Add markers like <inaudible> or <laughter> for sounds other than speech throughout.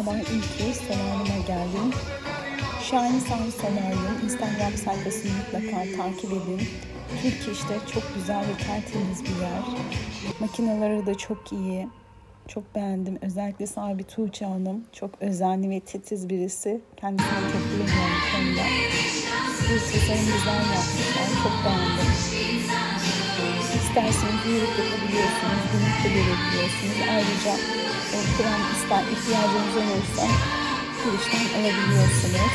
sabah ilk Solar'ıma geldim. Şahin Sahil Solar'ın Instagram sayfasını mutlaka takip edin. Türk işte çok güzel ve tertemiz bir yer. Makineleri de çok iyi. Çok beğendim. Özellikle sahibi Tuğçe Hanım. Çok özenli ve titiz birisi. Kendisine çok güveniyorum bu konuda. Bir tasarım güzel yapmışlar. Çok beğendim. İsterseniz yürüyüp yapabiliyorsunuz, günlük de görebiliyorsunuz. Ayrıca krem ister ihtiyacınız olursa girişten alabiliyorsunuz.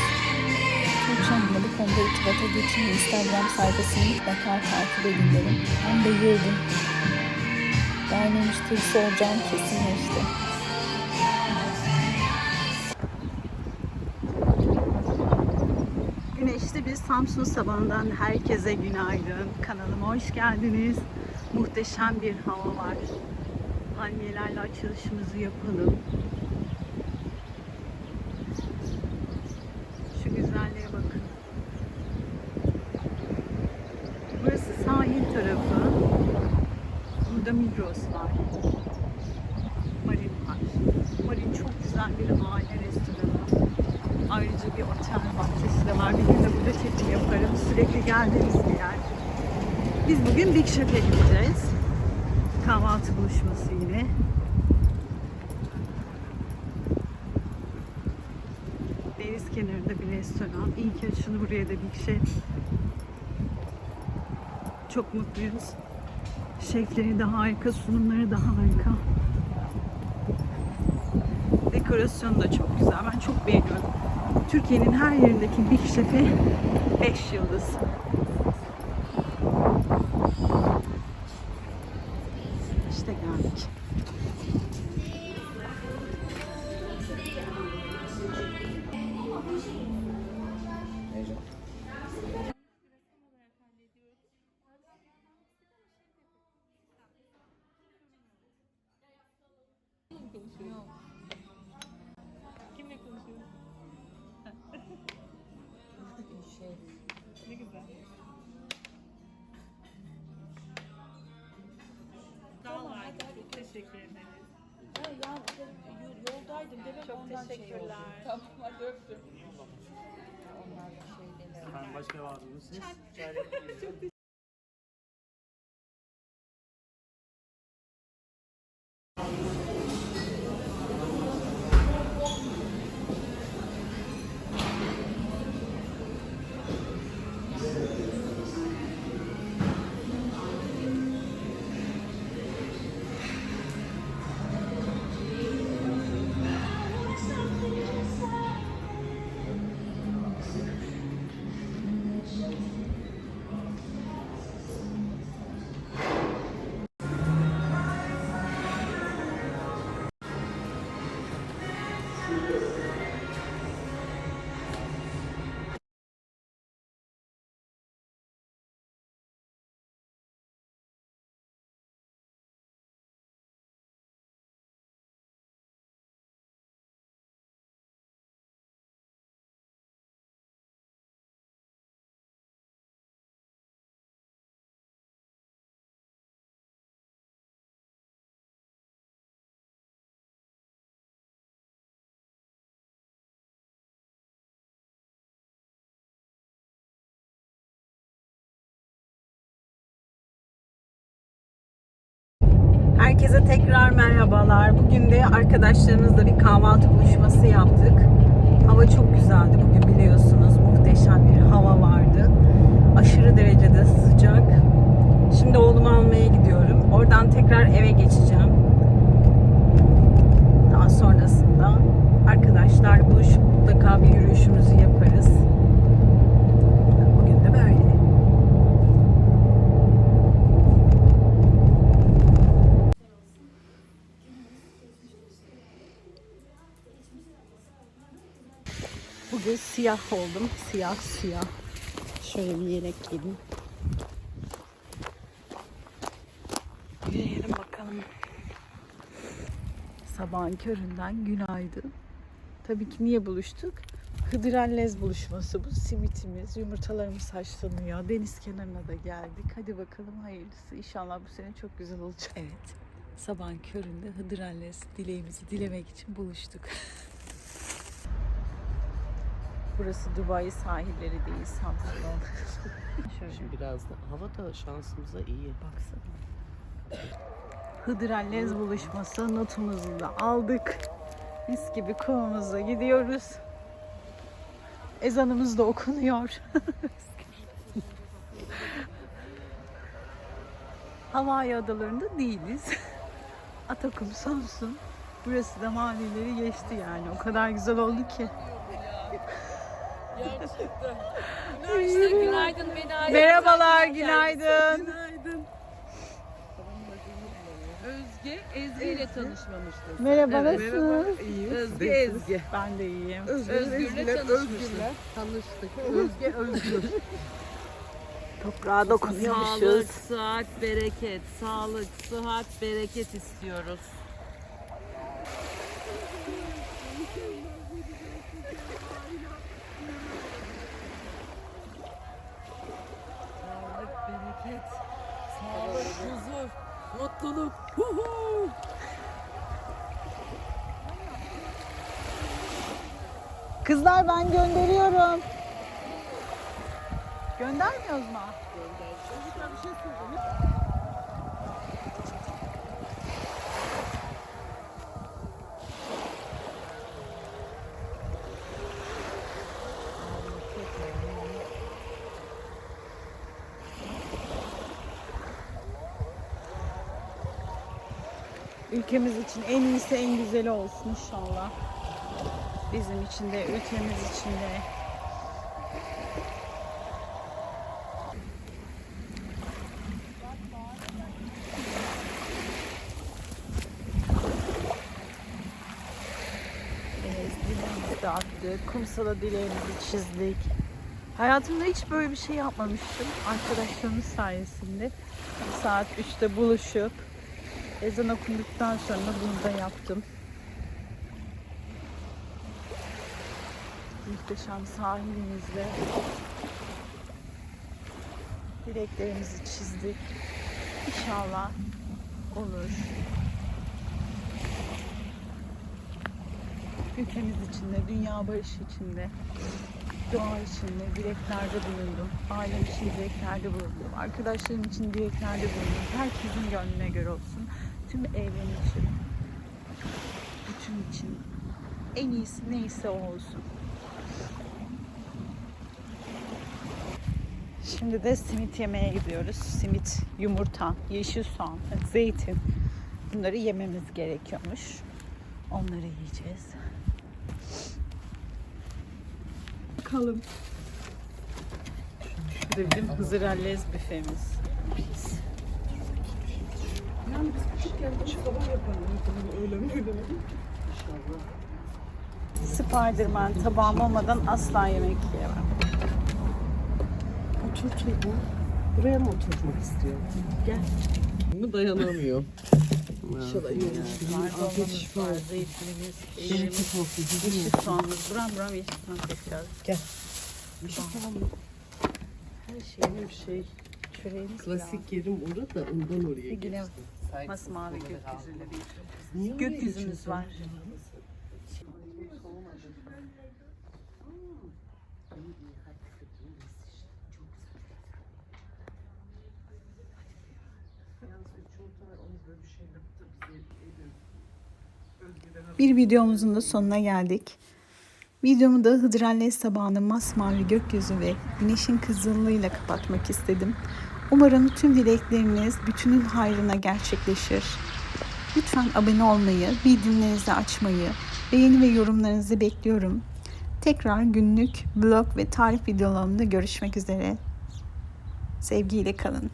Tuğçe'mle bu konuda irtibata geçin. Instagram sayfasını mutlaka takip edin derim. Ben de yıldım. Yani müşterisi olacağım kesinleşti. Güneşli bir Samsun sabahından herkese günaydın. Kanalıma hoş geldiniz. Muhteşem bir hava var. Palmiyelerle açılışımızı yapalım. Şu güzelliğe bakın. Burası sahil tarafı. Burada Migros var. Marin var. Marin çok güzel bir aile restoranı. Ayrıca bir otel bahçesi de var. Bir gün de burada çekim yaparım. Sürekli geldiğimiz bir yer. Biz bugün Big Chef'e gideceğiz. Kahvaltı buluşması yine. Deniz kenarında bir restoran. İyi ki açıldı buraya da Big Chef. Çok mutluyuz. Şefleri de harika, sunumları da harika. Dekorasyonu da çok güzel. Ben çok beğeniyorum. Türkiye'nin her yerindeki Big Chef'e 5 yıldız. Teşekkür ederiz. Ya yoldaydım demek Çok ondan şey oldu. teşekkürler. Tamam hadi öptüm. Onlar da şey demiyor. Ben başka vaadiniz siz? Herkese tekrar merhabalar. Bugün de arkadaşlarımızla bir kahvaltı buluşması yaptık. Hava çok güzeldi bugün biliyorsunuz. Muhteşem bir hava vardı. Aşırı derecede sıcak. Şimdi oğlumu almaya gidiyorum. Oradan tekrar eve geçeceğim. Daha sonrasında siyah oldum. Siyah siyah. Şöyle bir yelek giydim. Yürüyelim bakalım. Sabahın köründen günaydın. Tabii ki niye buluştuk? Hıdrellez buluşması bu. Simitimiz, yumurtalarımız haşlanıyor. Deniz kenarına da geldik. Hadi bakalım hayırlısı. İnşallah bu sene çok güzel olacak. Evet. Sabahın köründe Hıdrellez dileğimizi dilemek için buluştuk. <laughs> Burası Dubai sahilleri değil, Samsun. Şöyle Şimdi biraz da hava da şansımıza iyi. baksana. Hıdrellez buluşması notumuzu da aldık. Mis gibi kovamıza gidiyoruz. Ezanımız da okunuyor. <laughs> Havai adalarında değiliz. Atakum Samsun. Burası da mavileri geçti yani. O kadar güzel oldu ki. İşte günaydın beni ayrı. Merhabalar, günaydın. Özge Ezgi ile tanışmamıştı. Merhaba, nasılsınız? Özge Ezgi. Ben de iyiyim. Özgür'le tanışmıştık. Tanıştık. Özge Özgür. Toprağa Sağlık, dokunuyormuşuz. sıhhat, bereket. Sağlık, sıhhat, bereket istiyoruz. Bereket. Sağlık, huzur, mutluluk. Huhu. Kızlar ben gönderiyorum. Göndermiyoruz mu? Ülkemiz için en iyisi en güzeli olsun inşallah. Bizim için de, ülkemiz için de. Evet, dileğimizi de. Kumsala dileğimizi çizdik. Hayatımda hiç böyle bir şey yapmamıştım. Arkadaşlarımız sayesinde. Saat 3'te buluşup ezan okunduktan sonra bunu da yaptım. Muhteşem sahilimizde dileklerimizi çizdik. İnşallah olur. Ülkemiz için de, dünya barışı için de, doğa için de dileklerde bulundum. Ailem için dileklerde bulundum. Arkadaşlarım için dileklerde bulundum. Herkesin gönlüne göre olsun. Tüm evren için, bütün için en iyisi neyse olsun. Şimdi de simit yemeye gidiyoruz. Simit, yumurta, yeşil soğan, zeytin. Bunları yememiz gerekiyormuş. Onları yiyeceğiz. Bakalım. Şurada bizim Hızırellez büfemiz. Spiderman tabağım olmadan asla yemek yiyemem. Otur çocuğum. Buraya mı oturmak istiyor? Gel. Mı dayanamıyor. İnşallah Var, dolmamız var, zeytinimiz. Güzel yeşil soğanımız. Buram buram yeşil soğan. Bir şey tamam mı? Her şeyin bir şey. Çöreğimiz Klasik yerim orada da ondan oraya geçtim. Masmavi gökyüzüyle bir gökyüzümüz var. Bir videomuzun da sonuna geldik. Videomu da Hıdrellez sabahının masmavi gökyüzü ve güneşin kızıllığıyla kapatmak istedim. Umarım tüm dilekleriniz bütünün hayrına gerçekleşir. Lütfen abone olmayı, bildirimlerinizi açmayı, beğeni ve yorumlarınızı bekliyorum. Tekrar günlük, blog ve tarif videolarımda görüşmek üzere. Sevgiyle kalın.